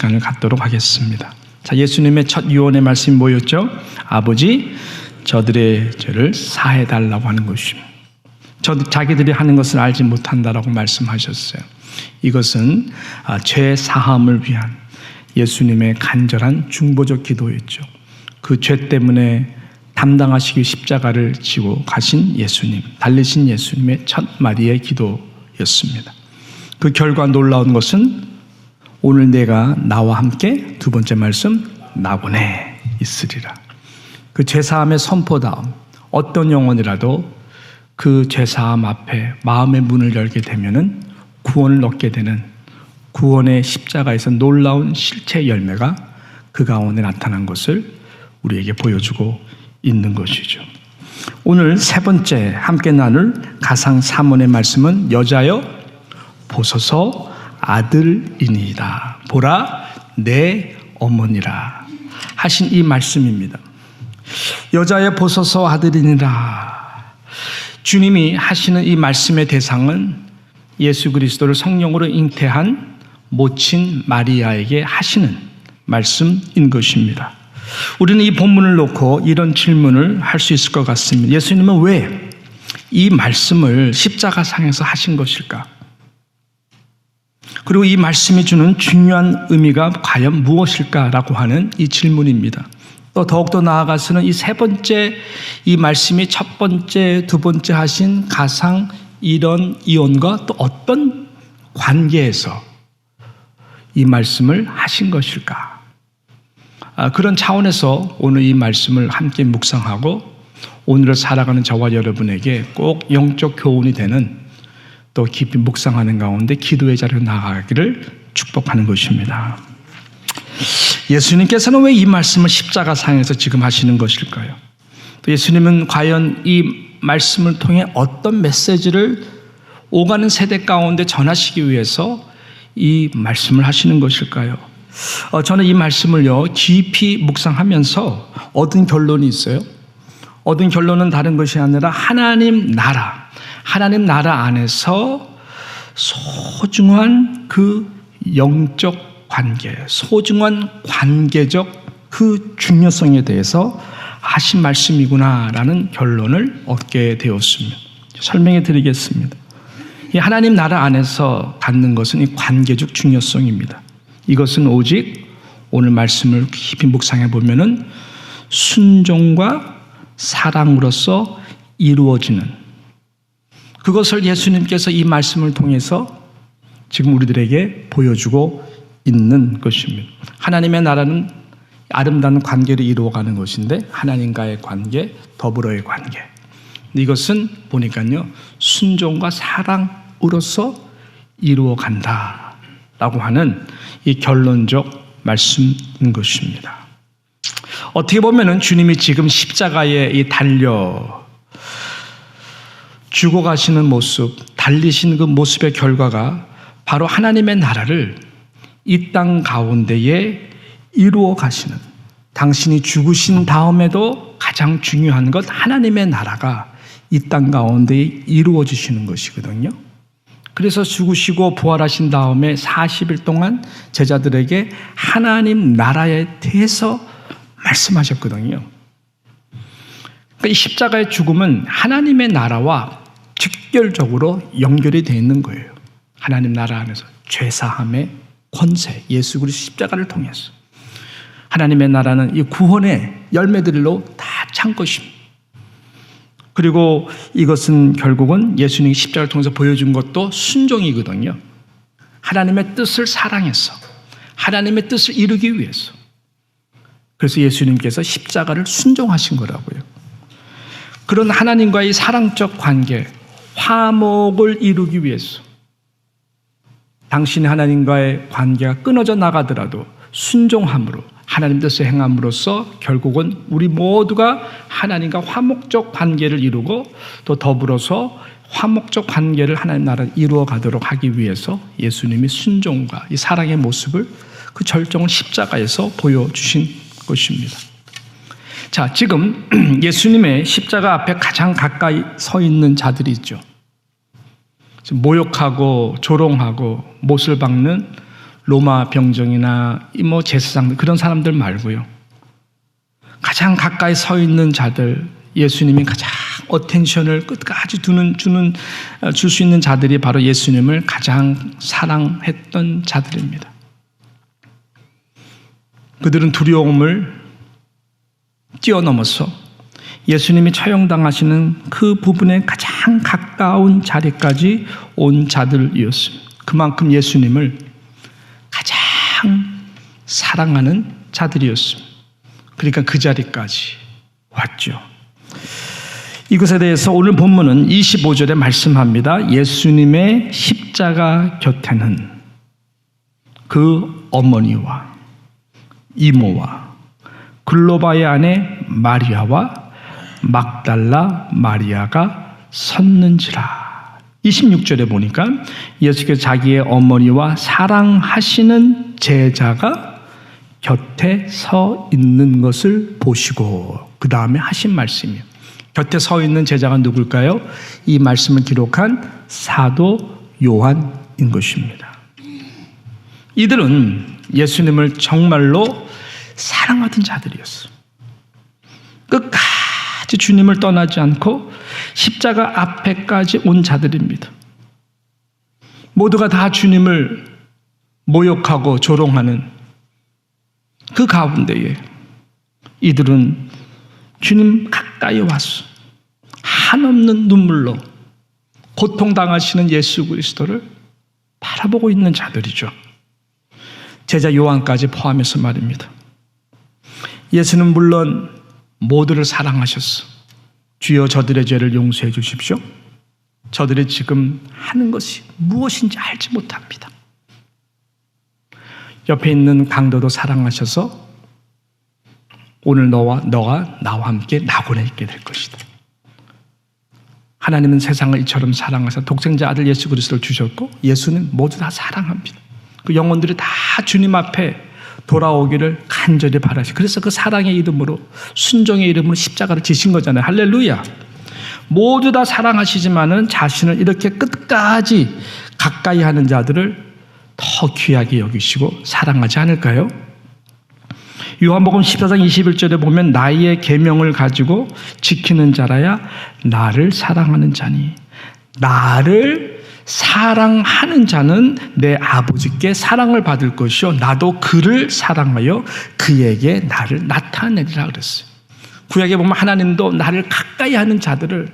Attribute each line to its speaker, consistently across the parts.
Speaker 1: 시간을 갖도록 하겠습니다. 자, 예수님의 첫 유언의 말씀이 뭐였죠? 아버지, 저들의 죄를 사해달라고 하는 것입니다. 저, 자기들이 하는 것을 알지 못한다라고 말씀하셨어요. 이것은 아, 죄 사함을 위한 예수님의 간절한 중보적 기도였죠. 그 죄 때문에 담당하시기 십자가를 지고 가신 예수님, 달리신 예수님의 첫 마리의 기도였습니다. 그 결과 놀라운 것은 오늘 내가 나와 함께 두 번째 말씀 나원에 있으리라. 그 제사함의 선포 다음 어떤 영혼이라도 그 제사함 앞에 마음의 문을 열게 되면은 구원을 얻게 되는 구원의 십자가에서 놀라운 실체 열매가 그 가운데 나타난 것을 우리에게 보여주고 있는 것이죠. 오늘 세 번째 함께 나눌 가상 사문의 말씀은 여자여 보소서 아들이니이다. 보라 내 어머니라 하신 이 말씀입니다. 여자의 보소서 아들이니라. 주님이 하시는 이 말씀의 대상은 예수 그리스도를 성령으로 잉태한 모친 마리아에게 하시는 말씀인 것입니다. 우리는 이 본문을 놓고 이런 질문을 할 수 있을 것 같습니다. 예수님은 왜 이 말씀을 십자가상에서 하신 것일까? 그리고 이 말씀이 주는 중요한 의미가 과연 무엇일까라고 하는 이 질문입니다. 또 더욱더 나아가서는 이 세 번째 이 말씀이 첫 번째, 두 번째 하신 가상, 이런, 이혼과 또 어떤 관계에서 이 말씀을 하신 것일까? 아, 그런 차원에서 오늘 이 말씀을 함께 묵상하고 오늘을 살아가는 저와 여러분에게 꼭 영적 교훈이 되는 또 깊이 묵상하는 가운데 기도의 자리로 나가기를 축복하는 것입니다. 예수님께서는 왜 이 말씀을 십자가상에서 지금 하시는 것일까요? 또 예수님은 과연 이 말씀을 통해 어떤 메시지를 오가는 세대 가운데 전하시기 위해서 이 말씀을 하시는 것일까요? 어, 저는 이 말씀을요, 깊이 묵상하면서 얻은 결론이 있어요. 얻은 결론은 다른 것이 아니라 하나님 나라. 하나님 나라 안에서 소중한 그 영적 관계, 소중한 관계적 그 중요성에 대해서 하신 말씀이구나라는 결론을 얻게 되었습니다. 설명해 드리겠습니다. 하나님 나라 안에서 갖는 것은 이 관계적 중요성입니다. 이것은 오직 오늘 말씀을 깊이 묵상해 보면은 순종과 사랑으로서 이루어지는 그것을 예수님께서 이 말씀을 통해서 지금 우리들에게 보여주고 있는 것입니다. 하나님의 나라는 아름다운 관계를 이루어가는 것인데 하나님과의 관계, 더불어의 관계. 이것은 보니까요 순종과 사랑으로서 이루어간다라고 하는 이 결론적 말씀인 것입니다. 어떻게 보면은 주님이 지금 십자가에 이 달려 죽어가시는 모습, 달리신 그 모습의 결과가 바로 하나님의 나라를 이 땅 가운데에 이루어 가시는 당신이 죽으신 다음에도 가장 중요한 것 하나님의 나라가 이 땅 가운데에 이루어지시는 것이거든요. 그래서 죽으시고 부활하신 다음에 40일 동안 제자들에게 하나님 나라에 대해서 말씀하셨거든요. 그러니까 이 십자가의 죽음은 하나님의 나라와 직결적으로 연결이 되어 있는 거예요. 하나님 나라 안에서 죄사함의 권세, 예수 그리스 십자가를 통해서 하나님의 나라는 이 구원의 열매들로 다 찬 것입니다. 그리고 이것은 결국은 예수님이 십자가를 통해서 보여준 것도 순종이거든요. 하나님의 뜻을 사랑해서 하나님의 뜻을 이루기 위해서 그래서 예수님께서 십자가를 순종하신 거라고요. 그런 하나님과의 사랑적 관계, 화목을 이루기 위해서 당신 하나님과의 관계가 끊어져 나가더라도 순종함으로 하나님 뜻을 행함으로써 결국은 우리 모두가 하나님과 화목적 관계를 이루고 또 더불어서 화목적 관계를 하나님 나라 이루어 가도록 하기 위해서 예수님이 순종과 이 사랑의 모습을 그 절정을 십자가에서 보여주신 것입니다. 자, 지금 예수님의 십자가 앞에 가장 가까이 서 있는 자들이 있죠. 모욕하고 조롱하고 못을 박는 로마 병정이나 이모 뭐 제사장 그런 사람들 말고요. 가장 가까이 서 있는 자들, 예수님이 가장 어텐션을 끝까지 두는 주는 어, 줄수 있는 자들이 바로 예수님을 가장 사랑했던 자들입니다. 그들은 두려움을 뛰어넘어서 예수님이 처형당하시는 그 부분에 가장 가까운 자리까지 온 자들이었습니다. 그만큼 예수님을 가장 사랑하는 자들이었습니다. 그러니까 그 자리까지 왔죠. 이것에 대해서 오늘 본문은 25절에 말씀합니다. 예수님의 십자가 곁에는 그 어머니와 이모와 글로바의 아내 마리아와 막달라 마리아가 섰는지라. 26절에 보니까 예수께서 자기의 어머니와 사랑하시는 제자가 곁에 서 있는 것을 보시고 그 다음에 하신 말씀이요. 곁에 서 있는 제자가 누굴까요? 이 말씀을 기록한 사도 요한인 것입니다. 이들은 예수님을 정말로 사랑하던 자들이었어. 끝까지 주님을 떠나지 않고 십자가 앞에까지 온 자들입니다. 모두가 다 주님을 모욕하고 조롱하는 그 가운데에 이들은 주님 가까이 왔어. 한없는 눈물로 고통당하시는 예수 그리스도를 바라보고 있는 자들이죠. 제자 요한까지 포함해서 말입니다. 예수는 물론 모두를 사랑하셨어. 주여 저들의 죄를 용서해 주십시오. 저들이 지금 하는 것이 무엇인지 알지 못합니다. 옆에 있는 강도도 사랑하셔서 오늘 너와 너가 나와 함께 낙원에 있게 될 것이다. 하나님은 세상을 이처럼 사랑하사 독생자 아들 예수 그리스도를 주셨고 예수는 모두 다 사랑합니다. 그 영혼들이 다 주님 앞에 돌아오기를 간절히 바라시. 그래서 그 사랑의 이름으로 순종의 이름으로 십자가를 지신 거잖아요. 할렐루야. 모두 다 사랑하시지만은 자신을 이렇게 끝까지 가까이 하는 자들을 더 귀하게 여기시고 사랑하지 않을까요? 요한복음 14장 21절에 보면 나의 계명을 가지고 지키는 자라야 나를 사랑하는 자니 나를 사랑하는 자는 내 아버지께 사랑을 받을 것이요 나도 그를 사랑하여 그에게 나를 나타내리라 그랬어요. 구약에 보면 하나님도 나를 가까이 하는 자들을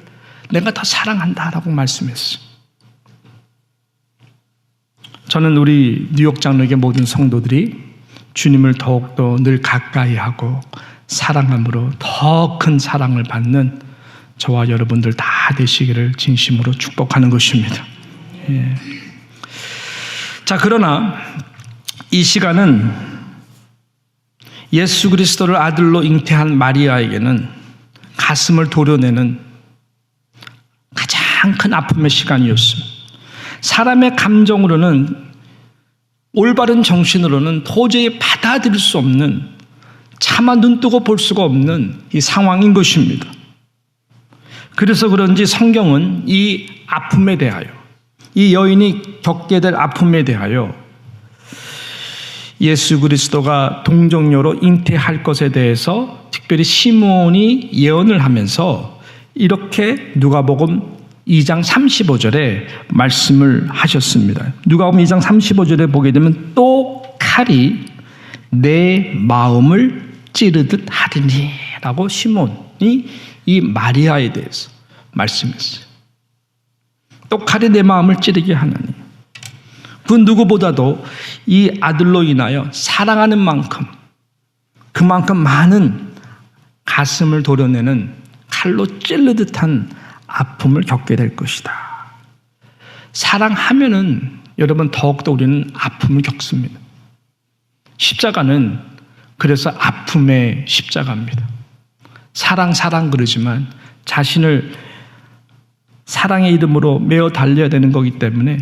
Speaker 1: 내가 더 사랑한다라고 말씀했어요. 저는 우리 뉴욕 장로의 모든 성도들이 주님을 더욱더 늘 가까이 하고 사랑함으로 더 큰 사랑을 받는 저와 여러분들 다 되시기를 진심으로 축복하는 것입니다. 예. 자, 그러나 이 시간은 예수 그리스도를 아들로 잉태한 마리아에게는 가슴을 도려내는 가장 큰 아픔의 시간이었습니다. 사람의 감정으로는 올바른 정신으로는 도저히 받아들일 수 없는 차마 눈뜨고 볼 수가 없는 이 상황인 것입니다. 그래서 그런지 성경은 이 아픔에 대하여 이 여인이 겪게 될 아픔에 대하여 예수 그리스도가 동정녀로 잉태할 것에 대해서 특별히 시몬이 예언을 하면서 이렇게 누가복음 2장 35절에 말씀을 하셨습니다. 누가복음 2장 35절에 보게 되면 또 칼이 내 마음을 찌르듯 하리니라고 시몬이 이 마리아에 대해서 말씀했어요. 또 칼이 내 마음을 찌르게 하느니 그 누구보다도 이 아들로 인하여 사랑하는 만큼 그만큼 많은 가슴을 도려내는 칼로 찔르듯한 아픔을 겪게 될 것이다. 사랑하면은 여러분 더욱더 우리는 아픔을 겪습니다. 십자가는 그래서 아픔의 십자가입니다. 사랑 사랑 그러지만 자신을 사랑의 이름으로 매어 달려야 되는 거기 때문에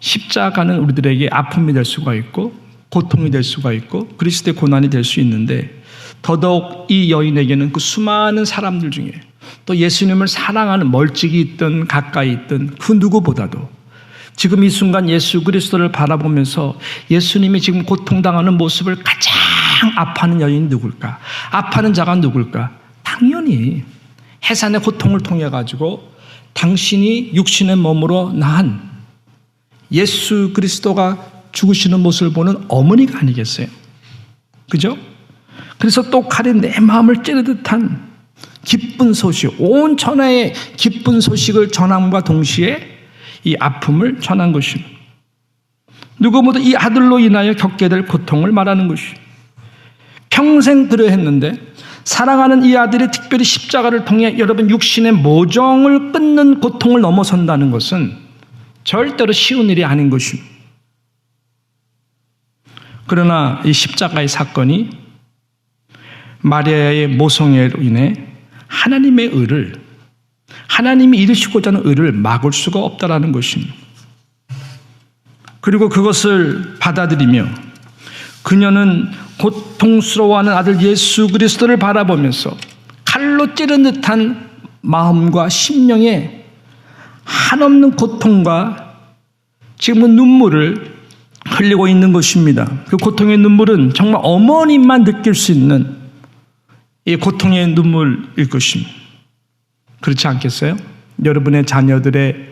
Speaker 1: 십자가는 우리들에게 아픔이 될 수가 있고 고통이 될 수가 있고 그리스도의 고난이 될 수 있는데 더더욱 이 여인에게는 그 수많은 사람들 중에 또 예수님을 사랑하는 멀찍이 있든 가까이 있든 그 누구보다도 지금 이 순간 예수 그리스도를 바라보면서 예수님이 지금 고통당하는 모습을 가장 아파하는 여인이 누굴까? 아파하는 자가 누굴까? 당연히 해산의 고통을 통해 가지고 당신이 육신의 몸으로 낳은 예수 그리스도가 죽으시는 모습을 보는 어머니가 아니겠어요? 그죠? 그래서 또 칼이 내 마음을 찌르듯한 기쁜 소식, 온 천하의 기쁜 소식을 전함과 동시에 이 아픔을 전한 것입니다. 누구보다 이 아들로 인하여 겪게 될 고통을 말하는 것이 평생 들여 했는데 사랑하는 이 아들이 특별히 십자가를 통해 여러분 육신의 모종을 끊는 고통을 넘어선다는 것은 절대로 쉬운 일이 아닌 것입니다. 그러나 이 십자가의 사건이 마리아의 모성애로 인해 하나님의 의를 하나님이 이루시고자 하는 의를 막을 수가 없다라는 것입니다. 그리고 그것을 받아들이며 그녀는 고통스러워하는 아들 예수 그리스도를 바라보면서 칼로 찌른 듯한 마음과 심령에 한없는 고통과 지금은 눈물을 흘리고 있는 것입니다. 그 고통의 눈물은 정말 어머님만 느낄 수 있는 이 고통의 눈물일 것입니다. 그렇지 않겠어요? 여러분의 자녀들의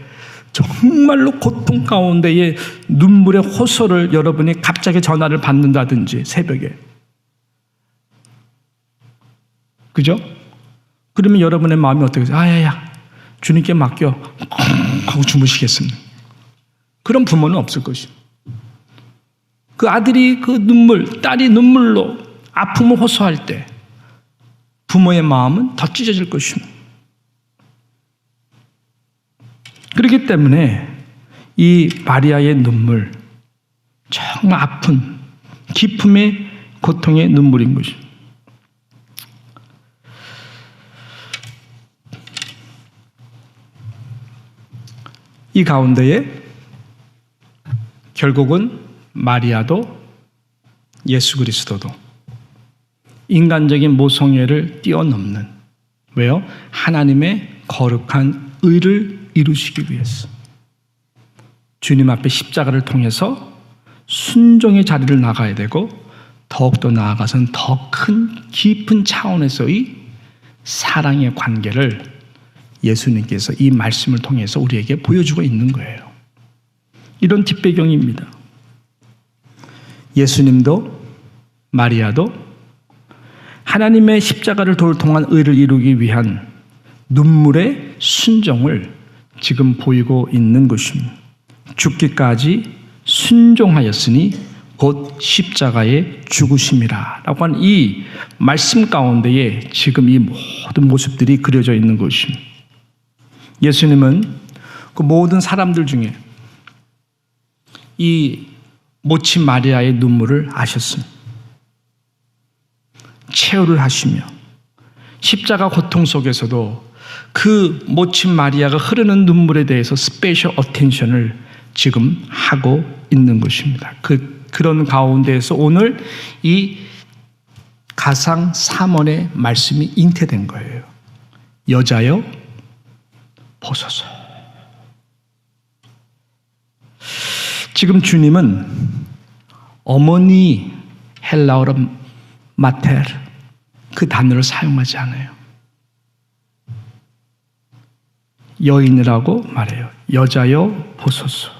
Speaker 1: 정말로 고통 가운데에 눈물의 호소를 여러분이 갑자기 전화를 받는다든지 새벽에. 그죠? 그러면 여러분의 마음이 어떻게 되세요 아야야, 주님께 맡겨. 하고 주무시겠습니다. 그런 부모는 없을 것이요. 그 아들이 그 눈물, 딸이 눈물로 아픔을 호소할 때 부모의 마음은 더 찢어질 것입니다. 그렇기 때문에 이 마리아의 눈물, 정말 아픈, 기품의 고통의 눈물인 것입니다. 이 가운데에 결국은 마리아도 예수 그리스도도 인간적인 모성애를 뛰어넘는 왜요? 하나님의 거룩한 의를 이루시기 위해서 주님 앞에 십자가를 통해서 순종의 자리를 나가야 되고 더욱더 나아가서는더 큰 깊은 차원에서의 사랑의 관계를 예수님께서 이 말씀을 통해서 우리에게 보여주고 있는 거예요. 이런 뒷배경입니다. 예수님도 마리아도 하나님의 십자가를 돌 통한 의를 이루기 위한 눈물의 순종을 지금 보이고 있는 것입니다. 죽기까지 순종하였으니 곧 십자가의 죽으심이라. 라고 하는 이 말씀 가운데에 지금 이 모든 모습들이 그려져 있는 것입니다. 예수님은 그 모든 사람들 중에 이 모친 마리아의 눈물을 아셨습니다. 체휼을 하시며 십자가 고통 속에서도 그 모친 마리아가 흐르는 눈물에 대해서 스페셜 어텐션을 지금 하고 있는 것입니다. 그, 그런 가운데에서 오늘 이 가상 3원의 말씀이 잉태된 거예요. 여자여, 보소서. 지금 주님은 어머니 헬라어로 마텔 그 단어를 사용하지 않아요. 여인이라고 말해요. 여자여 보소서.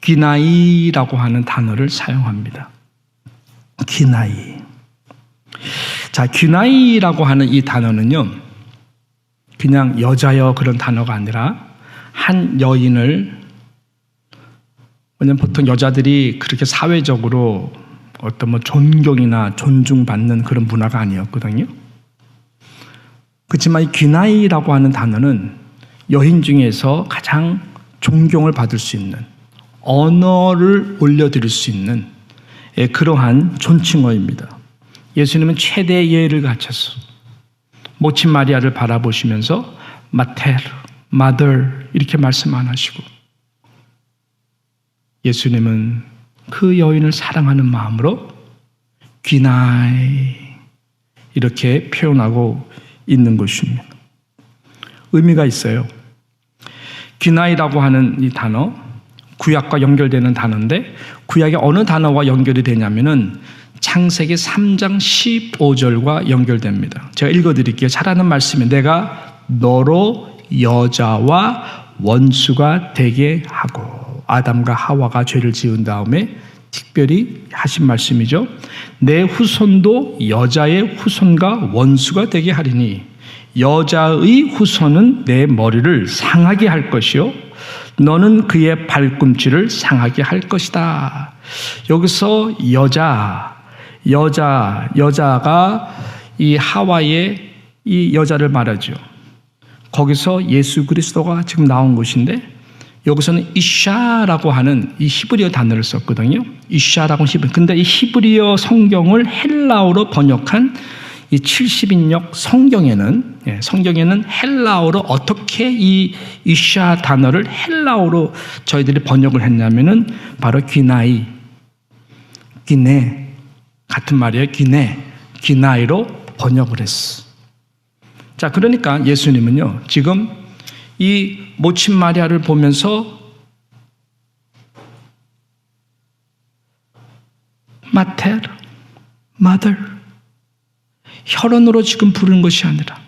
Speaker 1: 기나이라고 하는 단어를 사용합니다. 기나이. 자, 기나이라고 하는 이 단어는요, 그냥 여자여 그런 단어가 아니라 한 여인을, 왜냐면 보통 여자들이 그렇게 사회적으로 어떤 뭐 존경이나 존중받는 그런 문화가 아니었거든요. 그렇지만 이 귀나이라고 하는 단어는 여인 중에서 가장 존경을 받을 수 있는 언어를 올려드릴 수 있는 예, 그러한 존칭어입니다. 예수님은 최대의 예를 갖춰서 모친 마리아를 바라보시면서 마테르, 마들 이렇게 말씀 안 하시고 예수님은 그 여인을 사랑하는 마음으로 귀나이 이렇게 표현하고 있는 것입니다. 의미가 있어요. 귀나이라고 하는 이 단어, 구약과 연결되는 단어인데 구약의 어느 단어와 연결이 되냐면은 창세기 3장 15절과 연결됩니다. 제가 읽어 드릴게요. 잘하는 말씀이 내가 너로 여자와 원수가 되게 하고 아담과 하와가 죄를 지은 다음에 특별히 하신 말씀이죠. 내 후손도 여자의 후손과 원수가 되게 하리니 여자의 후손은 내 머리를 상하게 할 것이요. 너는 그의 발꿈치를 상하게 할 것이다. 여기서 여자, 여자, 여자가 이 하와의 이 여자를 말하죠. 거기서 예수 그리스도가 지금 나온 것인데 여기서는 이샤라고 하는 이 히브리어 단어를 썼거든요. 이샤라고 히브리. 근데 이 히브리어 성경을 헬라어로 번역한 이 70인역 성경에는 예, 성경에는 헬라어로 어떻게 이 이샤 단어를 헬라어로 저희들이 번역을 했냐면은 바로 귀나이 기네 같은 말이에요. 기네 기나이로 번역을 했어. 자, 그러니까 예수님은요. 지금 이 모친 마리아를 보면서 마테르 마들 혈언으로 지금 부르는 것이 아니라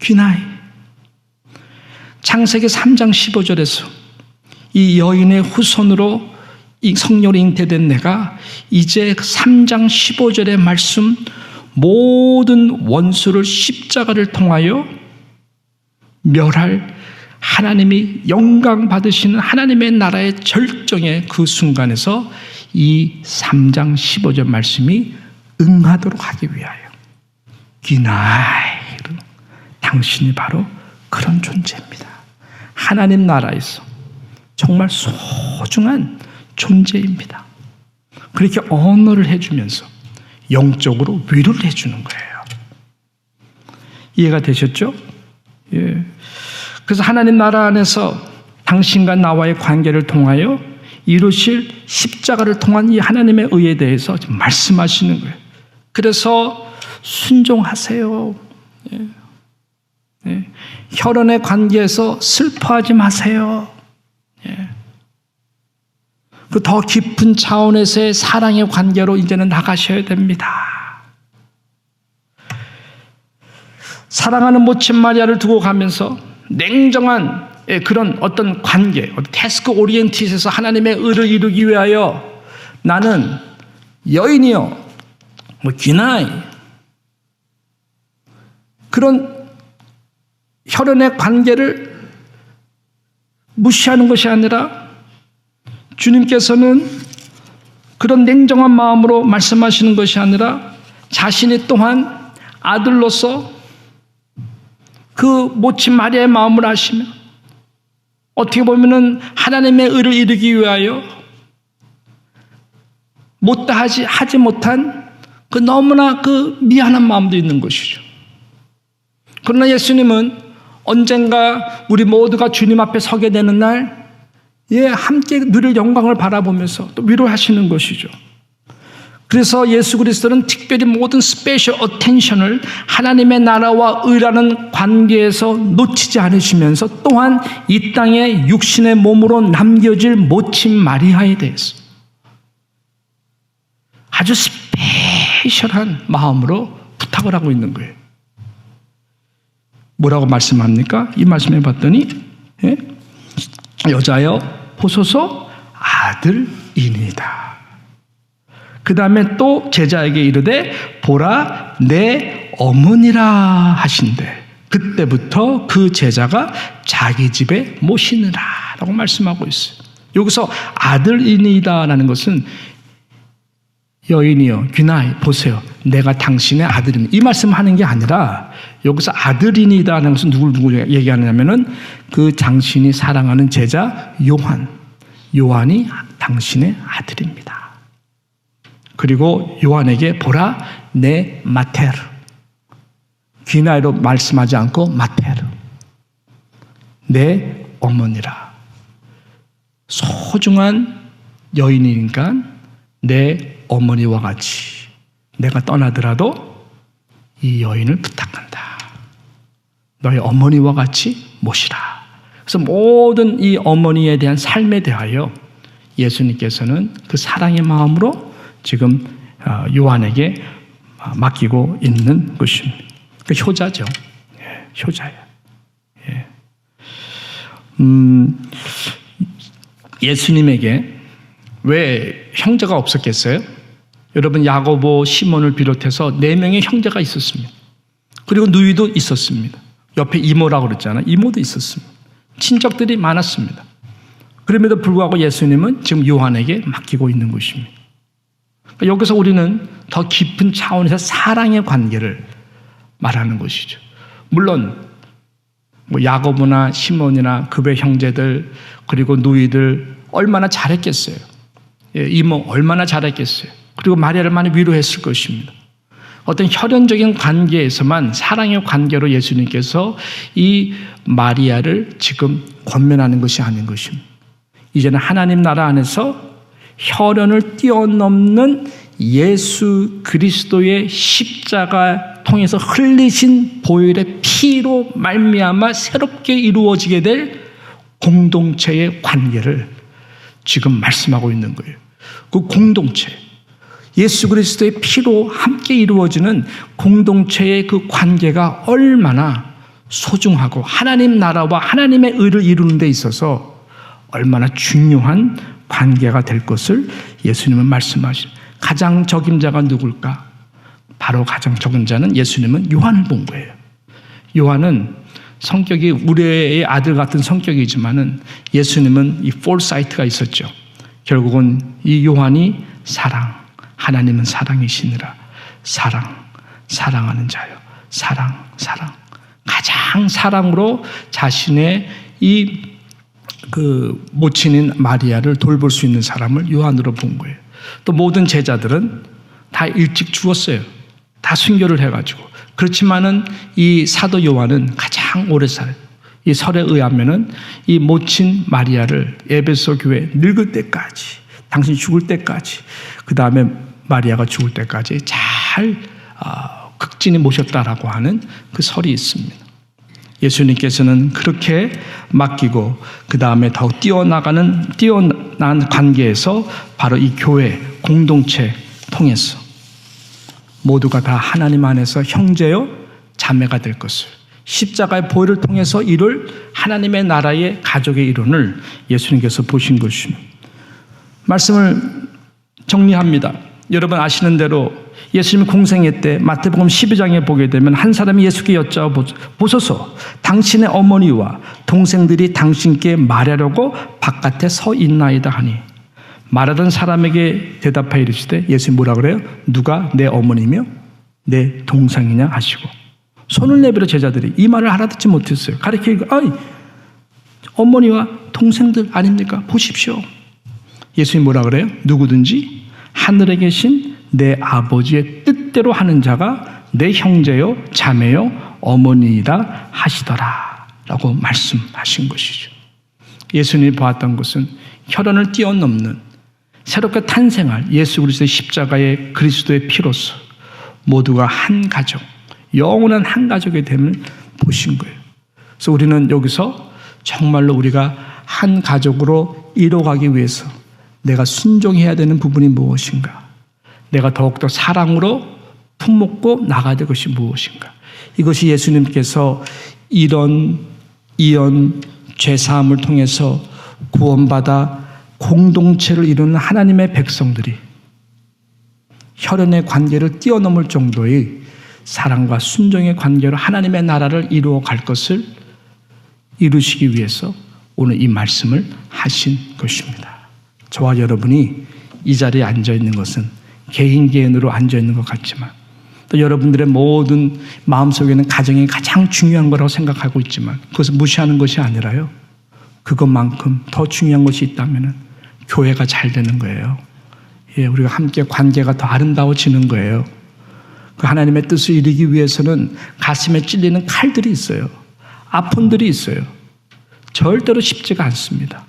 Speaker 1: 귀나이 창세기 3장 15절에서 이 여인의 후손으로 이 성령으로 잉태된 내가 이제 3장 그 15절의 말씀 모든 원수를 십자가를 통하여 멸할 하나님이 영광 받으시는 하나님의 나라의 절정의 그 순간에서 이 3장 15절 말씀이 응하도록 하기 위하여. 기나이. 당신이 바로 그런 존재입니다. 하나님 나라에서 정말 소중한 존재입니다. 그렇게 언어를 해주면서 영적으로 위로를 해주는 거예요. 이해가 되셨죠? 예. 그래서 하나님 나라 안에서 당신과 나와의 관계를 통하여 이루실 십자가를 통한 이 하나님의 의에 대해서 말씀하시는 거예요. 그래서 순종하세요. 예. 예. 혈연의 관계에서 슬퍼하지 마세요. 예. 그더 깊은 차원에서의 사랑의 관계로 이제는 나가셔야 됩니다. 사랑하는 모친 마리아를 두고 가면서 냉정한 예, 그런 어떤 관계, 테스크 오리엔티스에서 하나님의 의를 이루기 위하여 나는 여인이요 뭐 기나이 그런 혈연의 관계를 무시하는 것이 아니라 주님께서는 그런 냉정한 마음으로 말씀하시는 것이 아니라 자신이 또한 아들로서 그 모친 마리아의 마음을 아시며 어떻게 보면은 하나님의 의를 이루기 위하여 못다 하지 하지 못한 그 너무나 그 미안한 마음도 있는 것이죠. 그러나 예수님은 언젠가 우리 모두가 주님 앞에 서게 되는 날, 예, 함께 누릴 영광을 바라보면서 또 위로하시는 것이죠. 그래서 예수 그리스도는 특별히 모든 스페셜 어텐션을 하나님의 나라와 의라는 관계에서 놓치지 않으시면서 또한 이 땅에 육신의 몸으로 남겨질 모친 마리아에 대해서 아주 스페셜 패션한 마음으로 부탁을 하고 있는 거예요. 뭐라고 말씀합니까? 이 말씀해 봤더니 예? 여자여 호소서 아들이니다. 그 다음에 또 제자에게 이르되 보라 내 어머니라 하신대. 그때부터 그 제자가 자기 집에 모시느라라고 말씀하고 있어요. 여기서 아들이니다라는 것은 여인이여 귀나 이 보세요. 내가 당신의 아들입니다. 이 말씀하는 게 아니라 여기서 아들이다라는 것은 누굴 누구 얘기하냐면은그 당신이 사랑하는 제자 요한 요한이 당신의 아들입니다. 그리고 요한에게 보라 내 마테르 귀나이로 말씀하지 않고 마테르 내 어머니라 소중한 여인이니까 내 어머니와 같이 내가 떠나더라도 이 여인을 부탁한다. 너의 어머니와 같이 모시라. 그래서 모든 이 어머니에 대한 삶에 대하여 예수님께서는 그 사랑의 마음으로 지금 어, 요한에게 어, 맡기고 있는 것입니다. 그 효자죠. 예, 효자예요. 예. 음, 예수님에게 왜 형제가 없었겠어요? 여러분 야고보 시몬을 비롯해서 네 명의 형제가 있었습니다. 그리고 누이도 있었습니다. 옆에 이모라고 그랬잖아요. 이모도 있었습니다. 친척들이 많았습니다. 그럼에도 불구하고 예수님은 지금 요한에게 맡기고 있는 것입니다. 그러니까 여기서 우리는 더 깊은 차원에서 사랑의 관계를 말하는 것이죠. 물론 뭐 야고보나 시몬이나 급의 형제들 그리고 누이들 얼마나 잘했겠어요. 예, 이모 얼마나 잘했겠어요. 그리고 마리아를 많이 위로했을 것입니다. 어떤 혈연적인 관계에서만 사랑의 관계로 예수님께서 이 마리아를 지금 권면하는 것이 아닌 것입니다. 이제는 하나님 나라 안에서 혈연을 뛰어넘는 예수 그리스도의 십자가 통해서 흘리신 보혈의 피로 말미암아 새롭게 이루어지게 될 공동체의 관계를 지금 말씀하고 있는 거예요. 그 공동체. 예수 그리스도의 피로 함께 이루어지는 공동체의 그 관계가 얼마나 소중하고 하나님 나라와 하나님의 의를 이루는 데 있어서 얼마나 중요한 관계가 될 것을 예수님은 말씀하신 가장 적임자가 누굴까? 바로 가장 적임자는 예수님은 요한을 본 거예요. 요한은 성격이 우리의 아들 같은 성격이지만은 예수님은 이 폴사이트가 있었죠. 결국은 이 요한이 사랑, 하나님은 사랑이시느라 사랑, 사랑하는 자요. 사랑, 사랑. 가장 사랑으로 자신의 이 그 모친인 마리아를 돌볼 수 있는 사람을 요한으로 본 거예요. 또 모든 제자들은 다 일찍 죽었어요. 다 순교를 해가지고. 그렇지만은 이 사도 요한은 가장 오래 살아요. 이 설에 의하면은 이 모친 마리아를 에베소 교회 늙을 때까지 당신 죽을 때까지 그 다음에 마리아가 죽을 때까지 잘 어, 극진히 모셨다라고 하는 그 설이 있습니다. 예수님께서는 그렇게 맡기고 그 다음에 더 뛰어나가는 뛰어난 관계에서 바로 이 교회 공동체 통해서 모두가 다 하나님 안에서 형제요 자매가 될 것을 십자가의 보혈을 통해서 이룰 하나님의 나라의 가족의 이론을 예수님께서 보신 것입니다. 말씀을 정리합니다. 여러분 아시는 대로 예수님 공생애 때 마태복음 12장에 보게 되면 한 사람이 예수께 여쭤보소서 당신의 어머니와 동생들이 당신께 말하려고 바깥에 서 있나이다 하니 말하던 사람에게 대답하여 이르시되 예수님 뭐라 그래요? 누가 내 어머니며 내 동생이냐 하시고 손을 내밀어 제자들이 이 말을 알아듣지 못했어요. 가르치고 아이 어머니와 동생들 아닙니까? 보십시오. 예수님 뭐라 그래요? 누구든지 하늘에 계신 내 아버지의 뜻대로 하는 자가 내 형제요, 자매요, 어머니이다 하시더라. 라고 말씀하신 것이죠. 예수님이 보았던 것은 혈연을 뛰어넘는 새롭게 탄생할 예수 그리스도의 십자가의 그리스도의 피로서 모두가 한 가족, 영원한 한 가족의 됨을 보신 거예요. 그래서 우리는 여기서 정말로 우리가 한 가족으로 이뤄가기 위해서 내가 순종해야 되는 부분이 무엇인가? 내가 더욱더 사랑으로 품목고 나가야 될 것이 무엇인가? 이것이 예수님께서 이런 이언 죄사함을 통해서 구원받아 공동체를 이루는 하나님의 백성들이 혈연의 관계를 뛰어넘을 정도의 사랑과 순종의 관계로 하나님의 나라를 이루어 갈 것을 이루시기 위해서 오늘 이 말씀을 하신 것입니다. 저와 여러분이 이 자리에 앉아 있는 것은 개인 개인으로 앉아 있는 것 같지만 또 여러분들의 모든 마음속에는 가정이 가장 중요한 거라고 생각하고 있지만 그것을 무시하는 것이 아니라요. 그것만큼 더 중요한 것이 있다면은 교회가 잘 되는 거예요. 예, 우리가 함께 관계가 더 아름다워지는 거예요. 그 하나님의 뜻을 이루기 위해서는 가슴에 찔리는 칼들이 있어요. 아픔들이 있어요. 절대로 쉽지가 않습니다.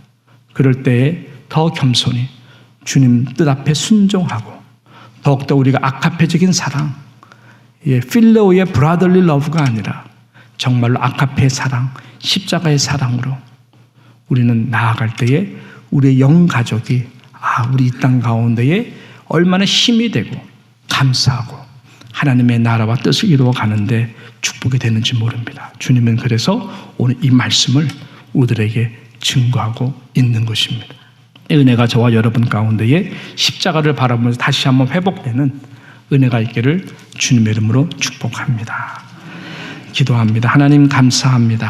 Speaker 1: 그럴 때에 더 겸손히 주님 뜻 앞에 순종하고 더욱더 우리가 아카페적인 사랑, 예, 필레오의 브라더리 러브가 아니라 정말로 아카페의 사랑, 십자가의 사랑으로 우리는 나아갈 때에 우리의 영 가족이 아, 우리 이 땅 가운데에 얼마나 힘이 되고 감사하고 하나님의 나라와 뜻을 이루어 가는데 축복이 되는지 모릅니다. 주님은 그래서 오늘 이 말씀을 우리들에게 증거하고 있는 것입니다. 은혜가 저와 여러분 가운데에 십자가를 바라보면서 다시 한번 회복되는 은혜가 있기를 주님의 이름으로 축복합니다. 기도합니다. 하나님 감사합니다.